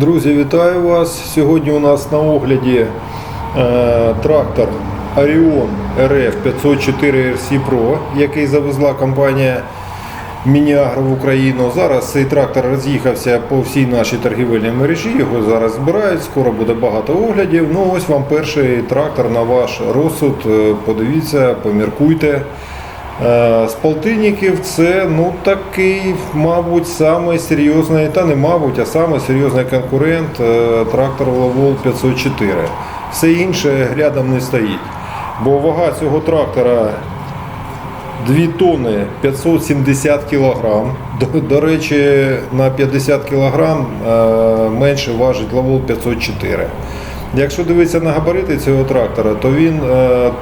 Друзі, вітаю вас. Сьогодні у нас на огляді е, трактор Arion RF 504 RC Pro, який завезла компанія Мініагро в Україну. Зараз цей трактор роз'їхався по всій нашій торгівельній мережі. Його зараз збирають. Скоро буде багато оглядів. Ну ось вам перший трактор на ваш розсуд. Е, Подивіться, поміркуйте. Е, З полтинників це ну такий, мабуть, самий серйозний, та не мабуть, а самий серйозний конкурент е, трактор Лавол 504. Все інше рядом не стоїть. Бо вага цього трактора 2 тонни 570 кілограм. До, до речі, на 50 кілограм е, менше важить Лавол 504. Якщо дивитися на габарити цього трактора, то він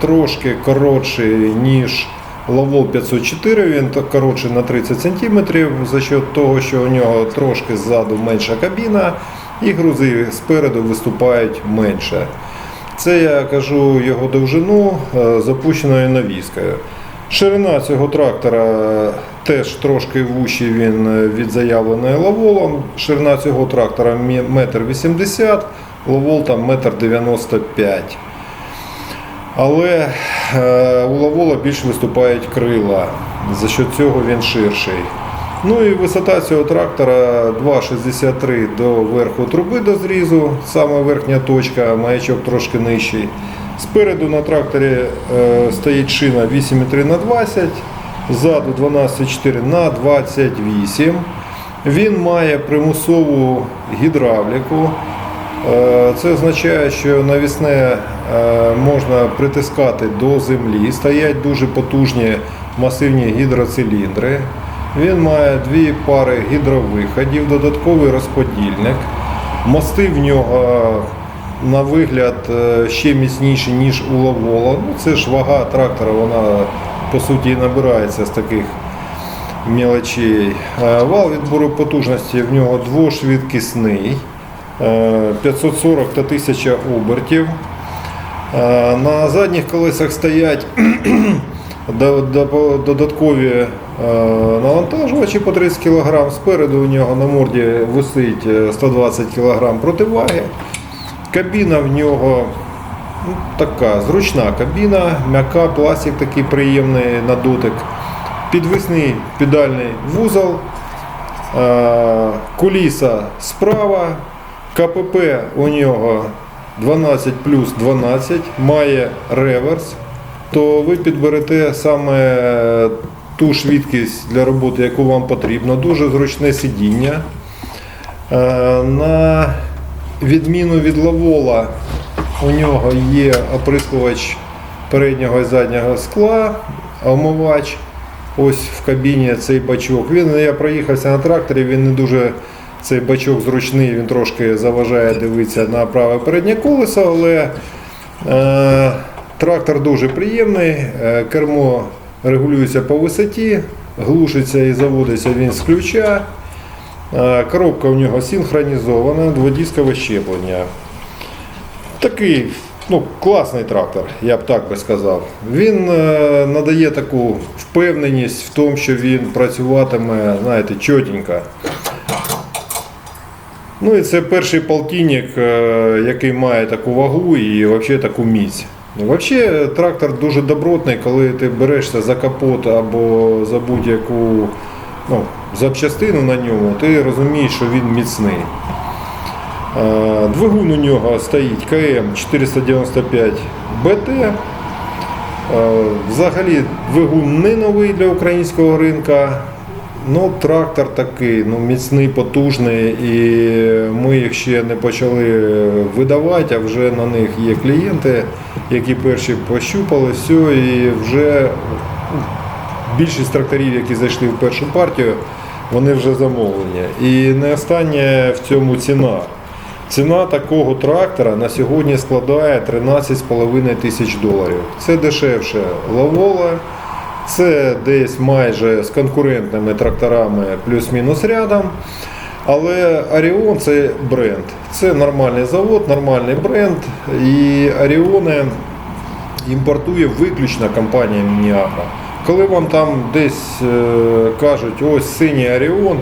трошки коротший, ніж Лавол 504, він коротший на 30 см за счет того, що у нього трошки ззаду менша кабіна і грузи спереду виступають менше. Це я кажу його довжину е, запущеною навіскою. Ширина цього трактора теж трошки вущий він е, від заявленої лаволом. Ширина цього трактора мі- метр вісімдесят, лавол там метр дев'яносто п'ять. Але е, у лавола більш виступають крила, за що цього він ширший. Ну і висота цього трактора 2,63 до верху труби до зрізу, саме верхня точка, маячок трошки нижчий. Спереду на тракторі е, стоїть шина 8,3 на 20, ззаду 12,4 на 28. Він має примусову гідравліку. Е, Це означає, що навісне можна притискати до землі. Стоять дуже потужні масивні гідроциліндри. Він має дві пари гідровиходів, додатковий розподільник. Мости в нього на вигляд е, ще міцніші, ніж у Лавола. Ну, це ж вага трактора, вона по суті і набирається з таких мелочей. Е, Вал відбору потужності в нього двошвидкісний. Е, 540 та 1000 обертів. Е, На задніх колесах стоять до- до- додаткові е, навантажувачі по 30 кг. Спереду у нього на морді висить е, 120 кг противаги. Кабіна в нього ну, така зручна кабіна, м'яка, пластик такий приємний на дотик. Підвісний педальний вузол, е, куліса справа, КПП у нього 12 плюс 12, має реверс, то ви підберете саме ту швидкість для роботи, яку вам потрібно. Дуже зручне сидіння. Е, На відміну від лавола, у нього є оприскувач переднього і заднього скла, омивач. Ось в кабіні цей бачок. Він я проїхався на тракторі, він не дуже цей бачок зручний, він трошки заважає дивитися на праве переднє колесо, але е, трактор дуже приємний, е, кермо регулюється по висоті, глушиться і заводиться він з ключа. Е, Коробка у нього синхронізована, дводіскове щеплення. Такий ну, класний трактор, я б так би сказав. Він е, надає таку впевненість в тому, що він працюватиме, знаєте, чотенько. Ну і це перший полтинник, е, який має таку вагу і взагалі таку міць. Взагалі трактор дуже добротний, коли ти берешся за капот або за будь-яку ну, запчастину на ньому, ти розумієш, що він міцний. Е, Двигун у нього стоїть КМ 495 БТ. Е, Взагалі двигун не новий для українського ринка. Ну, трактор такий, ну, міцний, потужний, і ми їх ще не почали видавати, а вже на них є клієнти, які перші пощупали все, і вже більшість тракторів, які зайшли в першу партію, вони вже замовлені. І не останнє в цьому ціна. Ціна такого трактора на сьогодні складає 13,5 тисяч доларів. Це дешевше лавола, це десь майже з конкурентними тракторами плюс-мінус рядом. Але Оріон це бренд. Це нормальний завод, нормальний бренд. І Оріони імпортує виключно компанія Мініагро. Коли вам там десь е, кажуть, ось синій Оріон,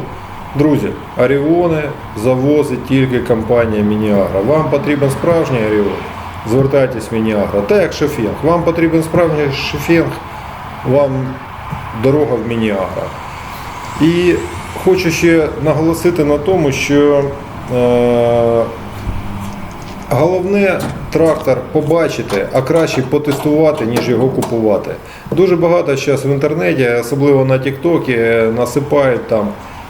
Друзі, Оріони завозить тільки компанія Мініагра. Вам потрібен справжній Оріон? Звертайтесь в Мініагра. Так як Шефінг. Вам потрібен справжній Шефінг, вам дорога в Мініагра. І хочу ще наголосити на тому, що е, головне трактор побачити, а краще потестувати, ніж його купувати. Дуже багато зараз в інтернеті, особливо на Тіктокі, насипають там.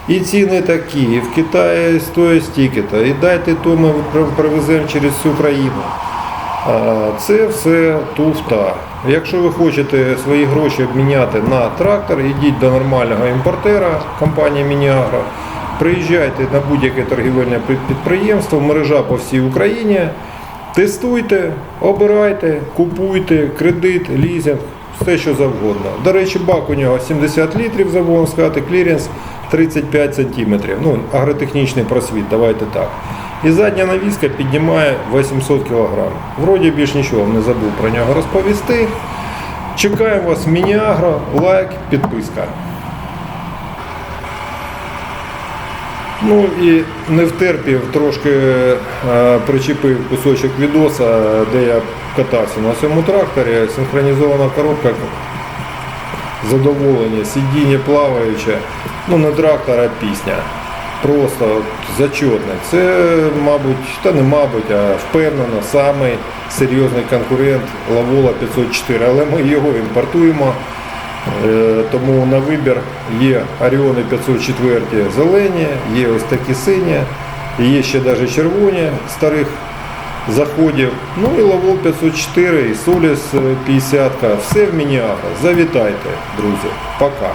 І ціни такі, і в Китаї стоїть стільки-то, і дайте то ми привеземо через всю країну. Це все туфта. Якщо ви хочете свої гроші обміняти на трактор, йдіть до нормального імпортера компанії Мініагро, приїжджайте на будь-яке торгівельне підприємство, мережа по всій Україні, тестуйте, обирайте, купуйте, кредит, лізинг, все що завгодно. До речі, бак у нього 70 літрів, забув сказати, кліренс 35 сантиметрів. Ну, агротехнічний просвіт, давайте так. І задня навіска піднімає 800 кг. Вроді більш нічого не забув про нього розповісти. Чекаємо вас Мініагро, лайк, підписка. Ну і не втерпів, трошки е, причепив кусочок відоса, де я катався на цьому тракторі. Синхронізована коробка, задоволення, сидіння плаваюче. Ну не трактор, а пісня. Просто от зачетне. Це, мабуть, та не мабуть, а впевнено, самий серйозний конкурент Лавола 504, але ми його імпортуємо. Е, Тому на вибір є Оріони 504 зелені, є ось такі сині, є ще навіть червоні старих заходів. Ну і Лавол 504, і Соліс 50. Все в Мініагро. Завітайте, друзі. Пока.